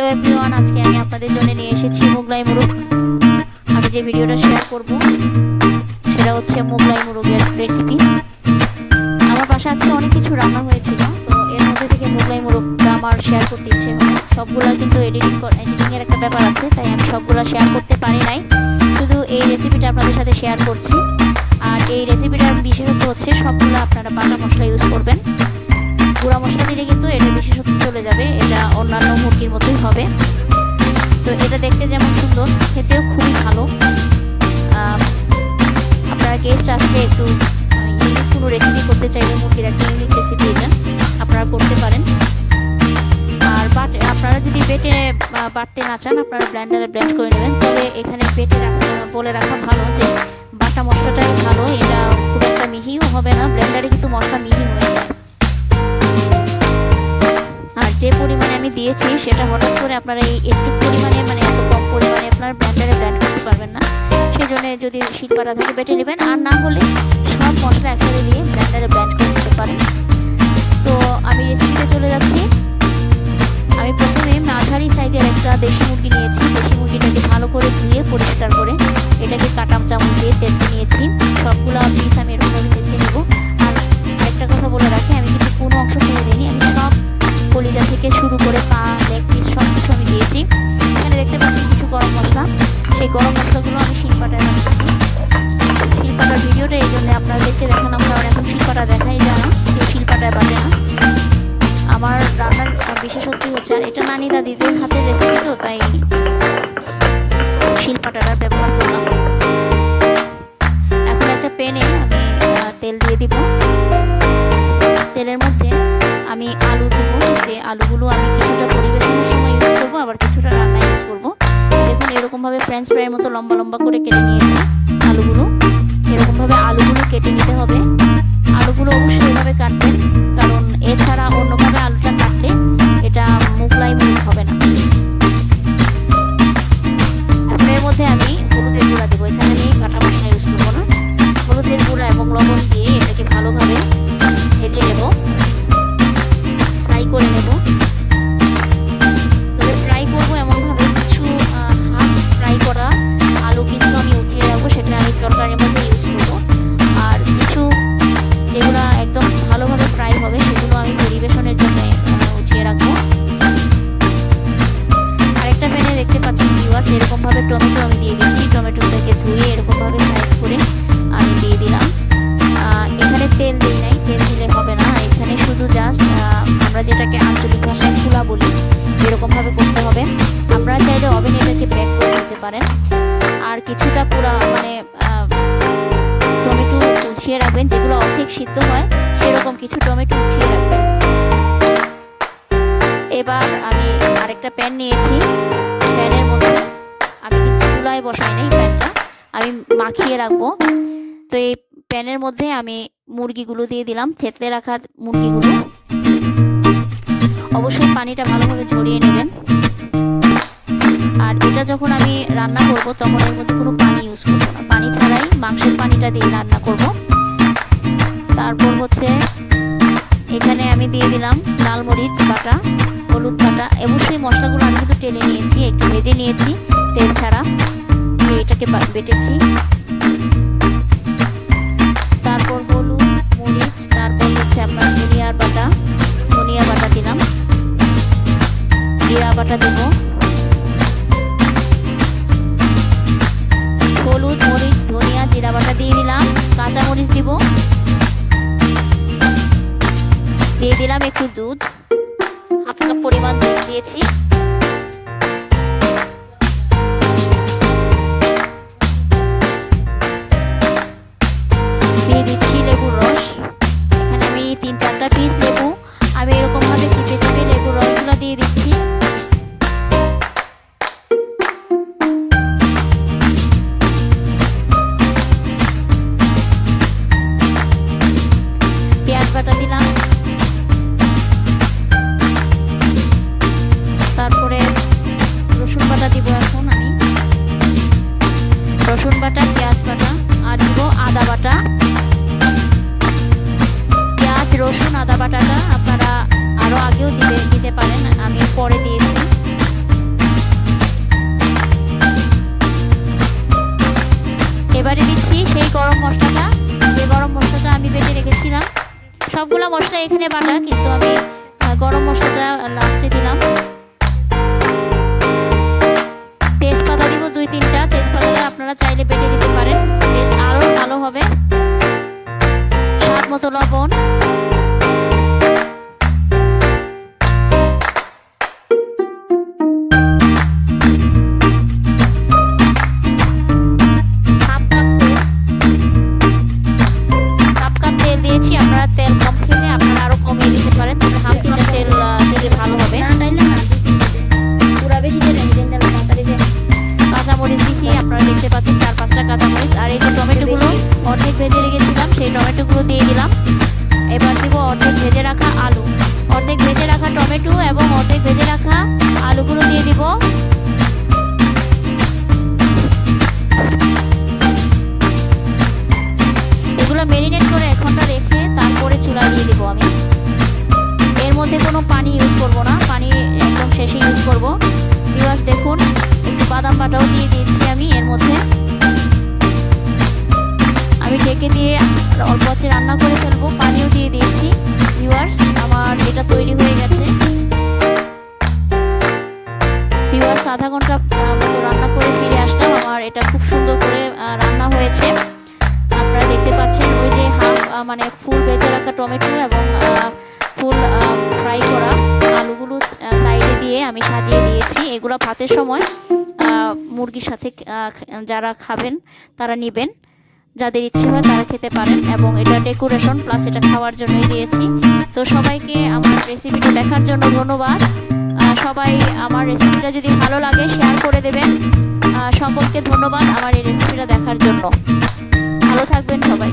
Hello everyone আজকে আমি আপনাদের জন্য নিয়ে এসেছি মোগলাই মুরগ। আমি যে ভিডিওটা শেয়ার করব, সেটা হচ্ছে মোগলাই মুরগের রেসিপি আমার বাসা আজকে অনেক কিছু রান্না হয়েছিল, তো এর মধ্যে থেকে মোগলাই মুরগটা আমার শেয়ার করতে ইচ্ছে সবগুলো কিন্তু এডিটিং এডিটিংয়ের একটা ব্যাপার আছে, তাই আমি সবগুলো শেয়ার করতে পারি নাই। শুধু এই রেসিপিটা আপনাদের সাথে শেয়ার করছি। আর এই রেসিপিটার বিশেষত্ব হচ্ছে সবগুলো আপনারা বাটা মশলা ইউজ করবেন। গুঁড়া মশলা দিলে কিন্তু এটা বিশেষত্ব চলে যাবে। অন্যান্য মুরগির মতোই হবে। তো এটা দেখতে যেমন সুন্দর, খেতেও খুবই ভালো। আপনারা গেস্ট আসলে একটু কোনো রেসিপি করতে চাইলে মুরগির একটা ইউনিক রেসিপি এটা আপনারা করতে পারেন। আর বাট, আপনারা যদি বেটে বাটতে না চান, আপনারা ব্লেন্ডারে ব্লেন্ড করে নেবেন। তবে এখানে বেটে বলে রাখা ভালো যে বাটা মশলাটাই ভালো, এটা খুব একটা মিহিও হবে না। ব্লেন্ডারে কিন্তু মশলা মিহি দিয়েছি সেটা হঠাৎ করে আপনারা এই একটু পরিমাণে মানে এত কম পরিমাণে আপনার ব্লেন্ডারে ব্লেন্ড করতে পারবেন না। সেই জন্য যদি শিলপাটা থেকে বেটে নেবেন, আর না হলে সব মশলা একসাথে দিয়ে ব্লেন্ডারে ব্লেন্ড করে নিতে পারেন। তো আমি রেসিপিতে চলে যাচ্ছি। আমি প্রথমে মাঝারি সাইজের একটা দেশি মুরগি নিয়েছি। দেশি মুরগিটাকে ভালো করে ধুয়ে পরিষ্কার করে এটাকে কাটাম চামচ দিয়ে তেলতে নিয়েছি। সবগুলো পিস আমি এরকমভাবে দেখতে পাচ্ছি কিছু গরম মশলা। সেই গরম মশলাগুলো আমি শিলপাটায় রাখতেছি শিলপাটার ভিডিওটা এই জন্য আপনারা দেখতে দেখালাম কারণ এখন শিলপাটা দেখাই যায় না, কেউ শিলপাটায় বাজে না। আমার রান্নার বিশেষত্বই হচ্ছে, আর এটা নানি দাদিদের হাতের রেসিপি তো, তাই শিলপাটাটার ব্যবহার করলাম। এখন একটা পেনে আমি তেল দিয়ে দিব। তেলের মধ্যে আমি আলু দেবো। যে আলুগুলো আমি কিছুটা পরিবেশনের সময় ইউজ করব। ফ্রেঞ্চ ফ্রাইয়ের মতো লম্বা লম্বা করে কেটে নিয়েছি। আলুগুলো এরকমভাবে আলুগুলো কেটে নিতে হবে। আলুগুলো অবশ্যই এভাবে কাটবেন, কারণ এছাড়া অন্যভাবে আলুটা দিই নাই তেল হবে না। এখানে শুধু জাস্ট আমরা যেটাকে আঞ্চলিক ভাষায় খোলা বলি, এরকমভাবে করতে হবে। আপনারা চাইলে ওভেন এটাকে ব্রেক করে দিতে পারেন। আর কিছুটা পুরা মানে টমেটো উঠিয়ে রাখবেন, যেগুলো অর্ধেক সিদ্ধ হয়, সেরকম কিছু টমেটো উঠিয়ে রাখবেন। এবার আমি আরেকটা প্যান নিয়েছি। প্যানের মধ্যে, আমি কিন্তু চুলায় বসাই নাই প্যানটা, আমি মাখিয়ে রাখব। তো এই প্যানের মধ্যে আমি মুরগিগুলো দিয়ে দিলাম। থেতলে রাখা মুরগিগুলো। অবশ্যই পানিটা ভালোভাবে ঝরিয়ে নেবেন। আর এটা যখন আমি রান্না করব, তখন এর মধ্যে কোনো পানি ইউজ করব না। পানি ছাড়াই মাংসের পানিটা দিয়ে রান্না করব। তারপর হচ্ছে এখানে আমি দিয়ে দিলাম লাল মরিচ বাটা, হলুদ বাটা। অবশ্যই মশলাগুলো আমি কিন্তু টেনে নিয়েছি, একটু ভেজে নিয়েছি তেল ছাড়া। এটাকে বেটেছি। জিরা বাটা দেব। হলুদ, মরিচ, ধনিয়া জিরা বাটা দিয়ে দিলাম। কাঁচা মরিচ দিব। দিয়ে দিলাম একটু দুধ। হাফ কাপ পরিমাণ দুধ দিয়েছি। রসুন, আদা বাটাটা আপনারা আরও আগেও দিতে দিতে পারেন আমি পরে দিয়েছি। এবারে দিচ্ছি সেই গরম মশলাটা। যে গরম মশলাটা আমি বেটে রেখেছিলাম, সবগুলো মশলা এখানে বাটা, কিন্তু আমি গরম মশলাটা লাস্টে দিলাম। তেজপাতা দিব দুই তিনটা, তেজপাতাটা আপনারা চাইলে বেটে দিতে পারেন বেশ আরও ভালো হবে। সাত মতো লবণ। আপনারা দেখতে পাচ্ছেন চার পাঁচটা কাঁচামরিচ, আর এই যে টমেটোগুলো, অর্ধেক ভেজে রেখেছিলাম, সেই টমেটোগুলো দিয়ে দিলাম। এবার দিব অর্ধেক ভেজে রাখা আলু। অর্ধেক ভেজে রাখা টমেটো এবং অর্ধেক ভেজে রাখা আলুগুলো দিয়ে দিব। ভিউয়ার্স দেখুন, একটু বাদাম বাটাও দিয়ে দিয়েছি আমি এর মধ্যে। আমি ঢেকে দিয়ে অল্প আছে রান্না করে ফেলব, পানিও দিয়ে দিয়েছি। ভিউয়ার্স আমার এটা তৈরি হয়ে গেছে। ভিউয়ার্স আধা ঘণ্টা মতো রান্না করে ফিরে আসলাম। আমার এটা খুব সুন্দর করে রান্না হয়েছে। আপনারা দেখতে পাচ্ছেন ওই যে হাফ মানে ফুল বেজে রাখা টমেটো এবং ফুল ফ্রাই আমি সাজিয়ে দিয়েছি এগুলো ভাতের সময় মুরগির সাথে যারা খাবেন তারা নেবেন। যাদের ইচ্ছে হয় তারা খেতে পারেন এবং এটা ডেকোরেশন প্লাস এটা খাওয়ার জন্যই দিয়েছি। তো সবাইকে আমার রেসিপিটা দেখার জন্য ধন্যবাদ। সবাই আমার রেসিপিটা যদি ভালো লাগে শেয়ার করে দেবেন। সকলকে ধন্যবাদ আমার এই রেসিপিটা দেখার জন্য। ভালো থাকবেন সবাই।